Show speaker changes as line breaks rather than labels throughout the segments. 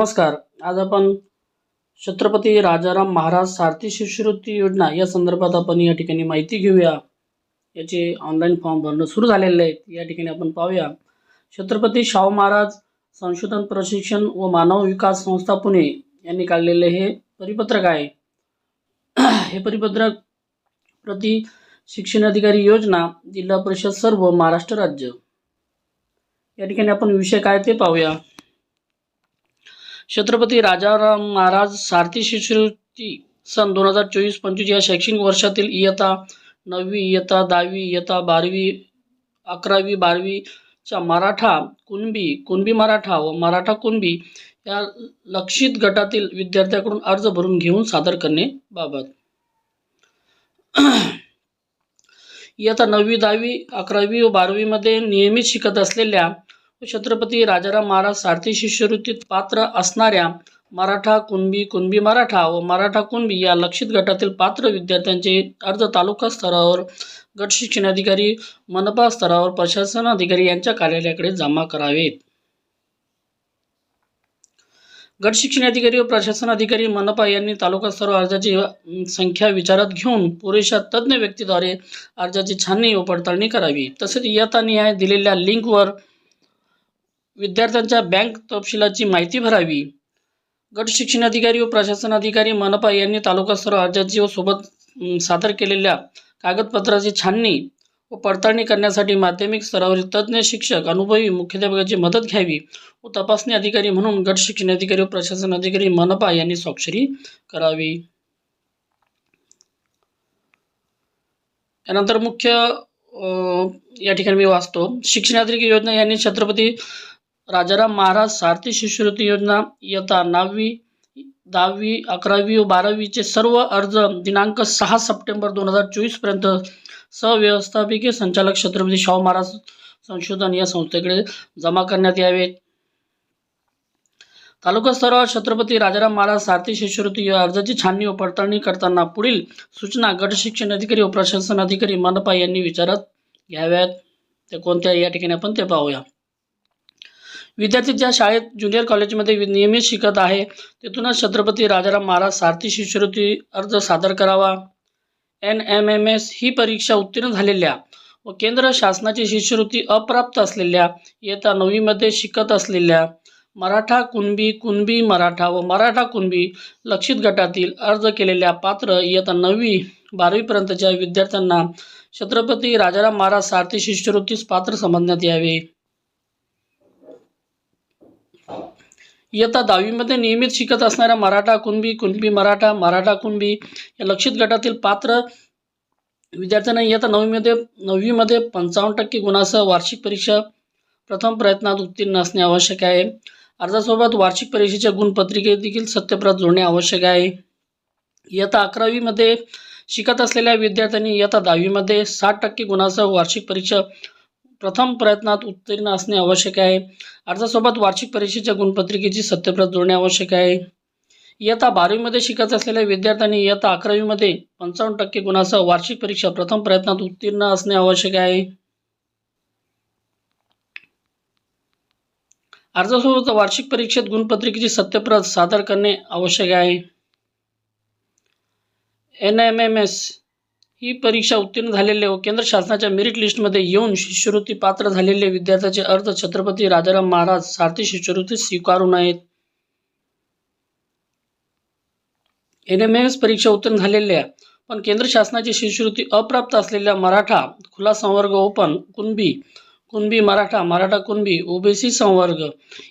नमस्कार. आज आपण छत्रपती राजाराम महाराज सारथी शिष्यवृत्ती योजना या संदर्भात आपण या ठिकाणी माहिती घेऊया. याचे ऑनलाईन फॉर्म भरणं सुरू झालेले आहेत. या ठिकाणी आपण पाहूया. छत्रपती शाहू महाराज संशोधन प्रशिक्षण व मानव विकास संस्था पुणे यांनी काढलेले हे परिपत्रक आहे. हे परिपत्रक प्रति शिक्षण अधिकारी योजना जिल्हा परिषद सर्व महाराष्ट्र राज्य. या ठिकाणी आपण विषय काय ते पाहूया. छत्रपती राजाराम महाराज सारथी शिष्यवृत्ती सन दोन हजार चोवीस पंचवीस या शैक्षणिक वर्षातील इयत्ता नववी इयत्ता दहावी इयत्ता बारावी अकरावी बारावीच्या मराठा कुणबी कुणबी मराठा व मराठा कुणबी या लक्षित गटातील विद्यार्थ्याकडून अर्ज भरून घेऊन सादर करणे बाबत. इयत्ता नववी दहावी अकरावी व बारावीमध्ये नियमित शिकत असलेल्या छत्रपती राजाराम महाराज सारथी शिष्यवृत्तीत पात्र असणाऱ्या मराठा कुणबी कुणबी मराठा व मराठा कुणबी या लक्षित गटातील पात्र विद्यार्थ्यांचे अर्ज तालुका स्तरावर गट शिक्षण अधिकारी मनपा स्तरावर प्रशासन अधिकारी यांच्या कार्यालयाकडे जमा करावेत. गट शिक्षण अधिकारी व प्रशासन अधिकारी मनपा यांनी तालुका स्तरावर अर्जाची संख्या विचारात घेऊन पुरेशा तज्ज्ञ व्यक्तीद्वारे अर्जाची छाननी व पडताळणी करावी. तसेच इयत्ता निहाय दिलेल्या लिंकवर विद्यार्थ्यांच्या बँक तपशिलाची माहिती भरावी. गट शिक्षण अधिकारी व प्रशासन अधिकारी मनपा यांनी तालुका स्तरावर अर्जाची व सोबत सादर केलेल्या कागदपत्राची छाननी व पडताळणी करण्यासाठी माध्यमिक स्तरावरील तज्ज्ञ शिक्षक अनुभवी मुख्याध्यापकाची मदत घ्यावी व तपासणी अधिकारी म्हणून गट शिक्षण अधिकारी व प्रशासन अधिकारी मनपा यांनी स्वाक्षरी करावी. त्यानंतर मुख्य या ठिकाणी मी वाचतो. शिक्षण अधिकारी योजना यांनी छत्रपती राजाराम महाराज सारथी शिष्यवृत्ती योजना इयत्ता नववी दहावी अकरावी व बारावीचे सर्व अर्ज दिनांक सहा सप्टेंबर दोन हजार चोवीसपर्यंत सहव्यवस्थापकीय संचालक छत्रपती शाहू महाराज संशोधन या संस्थेकडे जमा करण्यात यावेत. तालुका स्तरावर छत्रपती राजाराम महाराज सारथी शिष्यवृत्ती या अर्जाची छाननी व पडताळणी करताना पुढील सूचना गट शिक्षण अधिकारी व प्रशासन अधिकारी मनपा यांनी विचारात घ्याव्यात. ते कोणत्या या ठिकाणी आपण ते पाहूया. विद्यार्थी ज्या शाळेत ज्युनियर कॉलेजमध्ये वि- नियमित शिकत आहे तिथूनच छत्रपती राजाराम महाराज सारथी शिष्यवृत्ती अर्ज सादर करावा. एन एम एम एस ही परीक्षा उत्तीर्ण झालेल्या व केंद्र शासनाची शिष्यवृत्ती अप्राप्त असलेल्या इयत्ता नववीमध्ये शिकत असलेल्या मराठा कुणबी कुणबी मराठा व मराठा कुणबी लक्षित गटातील अर्ज केलेल्या पात्र इयत्ता नववी बारावीपर्यंतच्या विद्यार्थ्यांना छत्रपती राजाराम महाराज सारथी शिष्यवृत्तीस पात्र समजण्यात यावे. इयत्ता दहावीमध्ये नियमित शिकत असणाऱ्या मराठा कुणबी कुणबी मराठा मराठा कुणबी या लक्षित गटातील पात्र विद्यार्थ्यांना इयत्ता नववीमध्ये नववीमध्ये पंचावन्न टक्के गुणासह वार्षिक परीक्षा प्रथम प्रयत्नात उत्तीर्ण असणे आवश्यक आहे. अर्जासोबत वार्षिक परीक्षेच्या गुणपत्रिकेत देखील सत्यप्रत जोडणे आवश्यक आहे. इयत्ता अकरावीमध्ये शिकत असलेल्या विद्यार्थ्यांनी इयत्ता दहावीमध्ये साठ टक्के गुणासह वार्षिक परीक्षा प्रथम प्रयत्नात उत्तीर्ण असणे आवश्यक आहे. अर्जासोबत वार्षिक परीक्षेच्या गुणपत्रिकेची सत्यप्रत जोडणे आवश्यक आहे. इयत्ता बारावीमध्ये शिकत असलेल्या विद्यार्थ्यांनी इयत्ता अकरावीमध्ये पंचावन्न टक्के गुणासह वार्षिक परीक्षा प्रथम प्रयत्नात उत्तीर्ण असणे आवश्यक आहे. अर्जासोबत वार्षिक परीक्षेत गुणपत्रिकेची सत्यप्रत सादर करणे आवश्यक आहे. एन एम एम एस ही परीक्षा उत्तीर्ण झालेले व केंद्र शासनाच्या मेरिट लिस्टमध्ये येऊन शिष्यवृत्ती पात्र झालेले विद्यार्थ्याचे अर्ज छत्रपती राजाराम महाराज सारथी शिष्यवृत्ती स्वीकारू नयेत एन एम एम एस परीक्षा उत्तीर्ण झालेल्या पण केंद्र शासनाची शिष्यवृत्ती अप्राप्त असलेल्या मराठा खुला संवर्ग ओपन कुणबी कुणबी मराठा मराठा कुणबी ओबीसी संवर्ग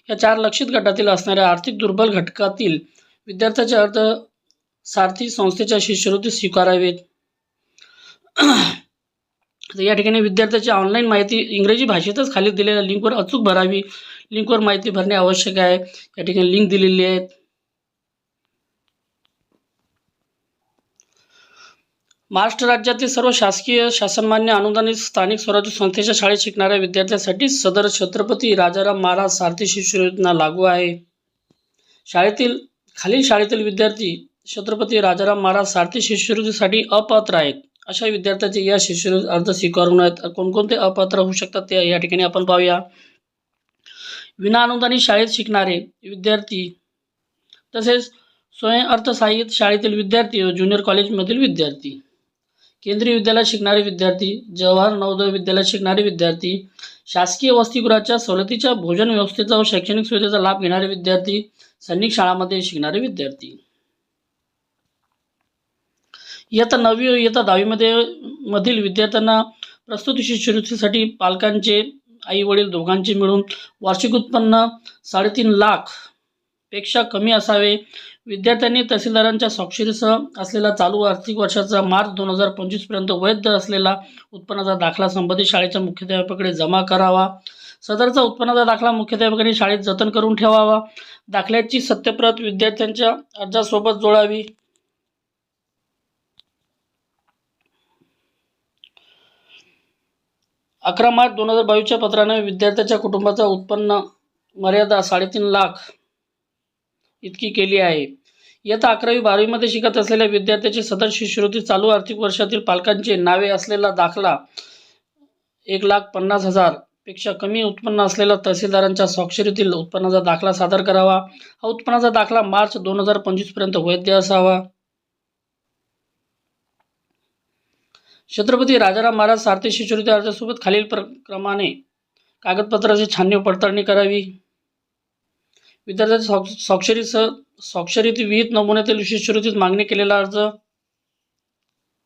या चार लक्षित गटातील असणाऱ्या आर्थिक दुर्बल घटकातील विद्यार्थ्याचे अर्ज सारथी संस्थेच्या शिष्यवृत्ती स्वीकारावेत. तर या ठिकाणी विद्यार्थ्याची ऑनलाईन माहिती इंग्रजी भाषेतच खाली दिलेल्या लिंकवर अचूक भरावी. लिंकवर माहिती भरणे आवश्यक आहे. या ठिकाणी लिंक दिलेली आहेत. महाराष्ट्र राज्यातील सर्व शासकीय शासनमान्य अनुदानित स्थानिक स्वराज्य संस्थेच्या शाळेत शिकणाऱ्या विद्यार्थ्यांसाठी सदर छत्रपती राजाराम महाराज सारथी शिष्यवृत्ती लागू आहे. शाळेतील खालील शाळेतील विद्यार्थी छत्रपती राजाराम महाराज सारथी शिष्यवृत्तीसाठी अपात्र आहेत. अशा विद्यार्थ्यांचे या शिष्यवृत्ती अर्ज स्वीकारू आहेत. कोणकोणते अपात्र होऊ शकतात ते या ठिकाणी आपण पाहूया. विनाअनुदानित शाळेत शिकणारे विद्यार्थी तसेच स्वयं शाळेतील विद्यार्थी व ज्युनियर कॉलेजमधील विद्यार्थी केंद्रीय विद्यालयात शिकणारे विद्यार्थी जवाहर नवोदय विद्यालयात शिकणारे विद्यार्थी शासकीय वसतिगृहाच्या सवलतीच्या भोजन व्यवस्थेचा व शैक्षणिक सुविधेचा लाभ घेणारे विद्यार्थी सैनिक शाळांमध्ये शिकणारे विद्यार्थी. इयत्ता नववी इयत्ता दहावीमध्ये मधील विद्यार्थ्यांना प्रस्तुत शिष्यवृत्तीसाठी पालकांचे आई वडील दोघांचे मिळून वार्षिक उत्पन्न साडेतीन लाखपेक्षा कमी असावे. विद्यार्थ्यांनी तहसीलदारांच्या स्वाक्षरीसह असलेला चालू आर्थिक वर्षाचा मार्च दोन हजार पंचवीसपर्यंत वैध असलेला उत्पन्नाचा दाखला संबंधित शाळेच्या मुख्याध्यापकाकडे जमा करावा. सदरचा उत्पन्नाचा दाखला मुख्याध्यापकाने शाळेत जतन करून ठेवावा. दाखल्याची सत्यप्रत विद्यार्थ्यांच्या अर्जासोबत जोडावी. अकरा मार्च दोन हजार बावीसच्या पत्राने विद्यार्थ्याच्या कुटुंबाचा उत्पन्न मर्यादा साडेतीन लाख इतकी केली आहे. इयत्ता अकरावी बारावीमध्ये शिकत असलेल्या विद्यार्थ्याची सदर शिष्यवृत्ती चालू आर्थिक वर्षातील पालकांचे नावे असलेला दाखला एक लाख पन्नास हजारपेक्षा कमी उत्पन्न असलेल्या तहसीलदारांच्या स्वाक्षरीतील उत्पन्नाचा दाखला सादर करावा. हा उत्पन्नाचा दाखला मार्च दोन हजार पंचवीसपर्यंत वैध असावा. छत्रपती राजाराम महाराज सारथी शिष्यवृत्ती अर्जासोबत खालील प्र क्रमाने कागदपत्राची छाननी पडताळणी करावी. विद्यार्थ्याच्या स्वाक्षरीसह स्वाक्षरीत विहित नमुन्यातील शिष्यवृत्तीत मागणी केलेला अर्ज.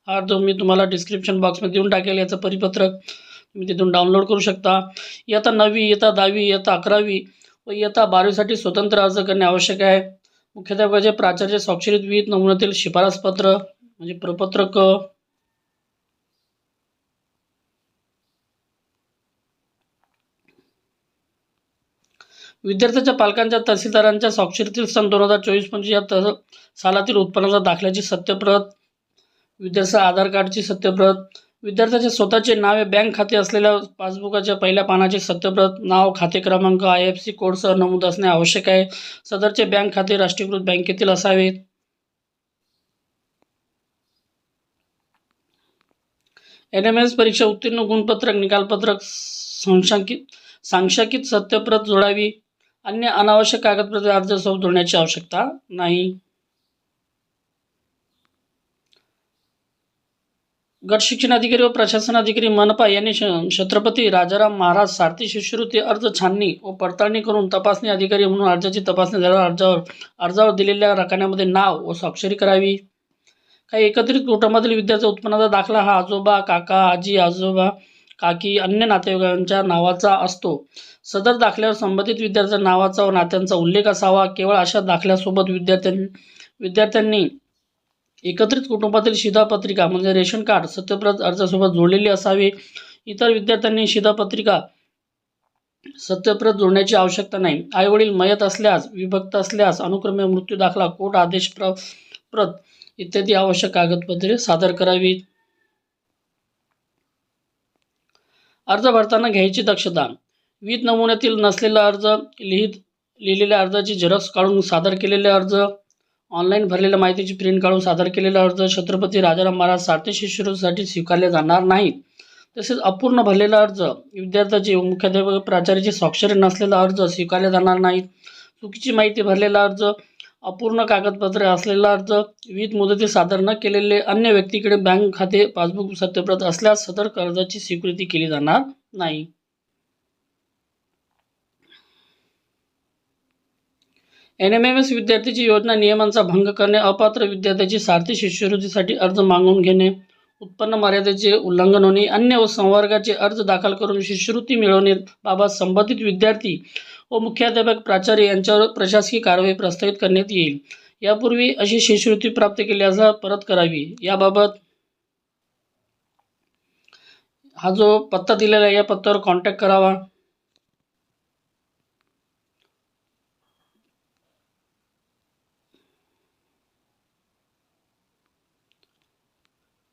हा अर्ज मी तुम्हाला डिस्क्रिप्शन बॉक्समध्ये देऊन टाकेल. याचं परिपत्रक तुम्ही तिथून डाउनलोड करू शकता. इयत्ता नववी इयत्ता दहावी इयत्ता अकरावी व इयत्ता बारावीसाठी स्वतंत्र अर्ज करणे आवश्यक आहे. मुख्याध्यापकाचे प्राचार्य स्वाक्षरीत विहित नमुन्यातील शिफारसपत्र म्हणजे प्रपत्रक विद्यार्थ्याच्या पालकांच्या तहसीलदारांच्या स्वाक्षरीतील सन दोन हजार चोवीस पंचवीस या तह सालातील उत्पन्नाच्या दाखल्याची सत्यप्रत विद्यार्थ्याचा आधार कार्डची सत्यप्रत विद्यार्थ्याचे स्वतःचे नावे बँक खाते असलेल्या पासबुकाच्या पहिल्या पानाची सत्यप्रत नाव खाते क्रमांक आय एफ सी कोडसह नमूद असणे आवश्यक आहे. सदरचे बँक खाते राष्ट्रीयकृत बँकेतील असावे. एन एम एस परीक्षा उत्तीर्ण गुणपत्रक निकालपत्रक संशांकित सांशांकित सत्यप्रत जोडावी. अन्य अनावश्यक कागदपत्रे अर्ज जोडण्याची आवश्यकता नाही. गट शिक्षण अधिकारी व प्रशासन अधिकारी मनपा यांनी श छत्रपती राजाराम महाराज सारथी शिष्यवृत्ती अर्ज छाननी व पडताळणी करून तपासणी अधिकारी म्हणून अर्जाची तपासणी झाल्यावर अर्जावर अर्जावर दिलेल्या रकान्यामध्ये नाव व स्वाक्षरी करावी. काही एकत्रित कुटुंबातील विद्यार्थी उत्पन्नाचा दाखला हा आजोबा काका आजी आजोबा काकी अन्य नातेवाईकांच्या नावाचा असतो? सदर दाखल्यावर संबंधित विद्यार्थ्यांच्या नावाचा व नात्यांचा उल्लेख असावा. केवळ अशा दाखल्यासोबत विद्यार्थ्यां विद्यार्थ्यांनी एकत्रित कुटुंबातील शिधापत्रिका म्हणजे रेशन कार्ड सत्यप्रत अर्जासोबत जोडलेली असावी. इतर विद्यार्थ्यांनी शिधापत्रिका सत्यप्रत जोडण्याची आवश्यकता नाही. आईवडील मयत असल्यास विभक्त असल्यास अनुक्रमे मृत्यू दाखला कोर्ट आदेश प्र प्रत इत्यादी आवश्यक कागदपत्रे सादर करावीत. अर्ज भरताना घ्यायची दक्षता. विविध नमुन्यातील नसलेला अर्ज लिहित लिहिलेल्या अर्जाची झेरॉक्स काढून सादर केलेले अर्ज ऑनलाईन भरलेल्या माहितीची प्रिंट काढून सादर केलेला अर्ज छत्रपती राजाराम महाराज सारथी शिष्यवृत्तीसाठी स्वीकारले जाणार नाहीत. तसेच अपूर्ण भरलेला अर्ज विद्यार्थ्याचे मुख्याध्यापक प्राचार्याची स्वाक्षरी नसलेला अर्ज स्वीकारले जाणार नाहीत. चुकीची माहिती भरलेला अर्ज अपूर्ण कागदपत्रे असलेला अर्ज विविध मुदती सादर न केलेले अन्य व्यक्तीकडे बँक खाते पासबुक सत्यप्रत असल्यास सदर कर्जाची स्वीकृती केली जाणार नाही. एन एम एम एस विद्यार्थ्याची योजना नियमांचा भंग करणे अपात्र विद्यार्थ्याची सारथी शिष्यवृत्तीसाठी अर्ज मागून घेणे उत्पन्न मर्यादेचे उल्लंघन होणे अन्य व संवर्गाचे अर्ज दाखल करून शिष्यवृत्ती मिळवणे बाबत संबंधित विद्यार्थी व मुख्याध्यापक प्राचार्य यांच्यावर प्रशासकीय कारवाई प्रस्तावित करण्यात येईल. यापूर्वी अशी शिष्यवृत्ती प्राप्त केल्यास परत करावी. याबाबत हा जो पत्ता दिलेला आहे या पत्त्यावर कॉन्टॅक्ट करावा.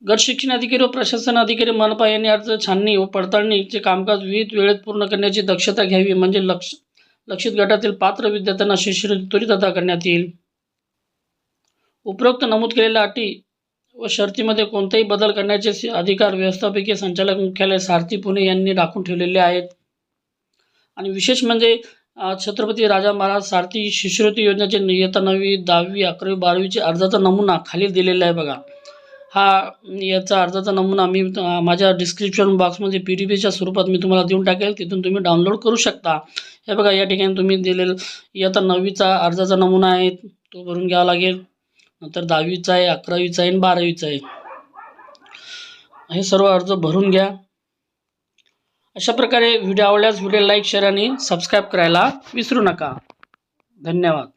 गट शिक्षण अधिकारी व प्रशासन अधिकारी मनपा यांनी अर्ज छाननी व पडताळणीचे कामकाज विविध वेळेत पूर्ण करण्याची दक्षता घ्यावी म्हणजे लक्ष लक्षित गटातील पात्र विद्यार्थ्यांना शिष्यवृत्ती त्वरित अदा करण्यात येईल. उपरोक्त नमूद केलेल्या अटी व शर्तीमध्ये कोणताही बदल करण्याचे अधिकार व्यवस्थापकीय संचालक मुख्यालय सारथी पुणे यांनी राखून ठेवलेले आहेत. आणि विशेष म्हणजे छत्रपती राजा महाराज सारथी शिष्यवृत्ती योजनेचे नियता नववी दहावी अकरावी बारावीचे अर्जाचा नमुना खाली दिलेला आहे बघा. हा याचा अर्जाचा नमुना मी माझ्या डिस्क्रिप्शन बॉक्समध्ये पी डी पीच्या स्वरूपात मी तुम्हाला देऊन टाकेल. तिथून तुम्ही डाउनलोड करू शकता. हे बघा या ठिकाणी तुम्ही दिलेलं इयत्ता नववीचा अर्जाचा नमुना आहे तो भरून घ्यावा लागेल. नंतर दहावीचा आहे अकरावीचा आहे आणि बारावीचा आहे. हे सर्व अर्ज भरून घ्या. अशा प्रकारे व्हिडिओ आवडल्यास व्हिडिओ लाईक शेअर आणि सबस्क्राईब करायला विसरू नका. धन्यवाद.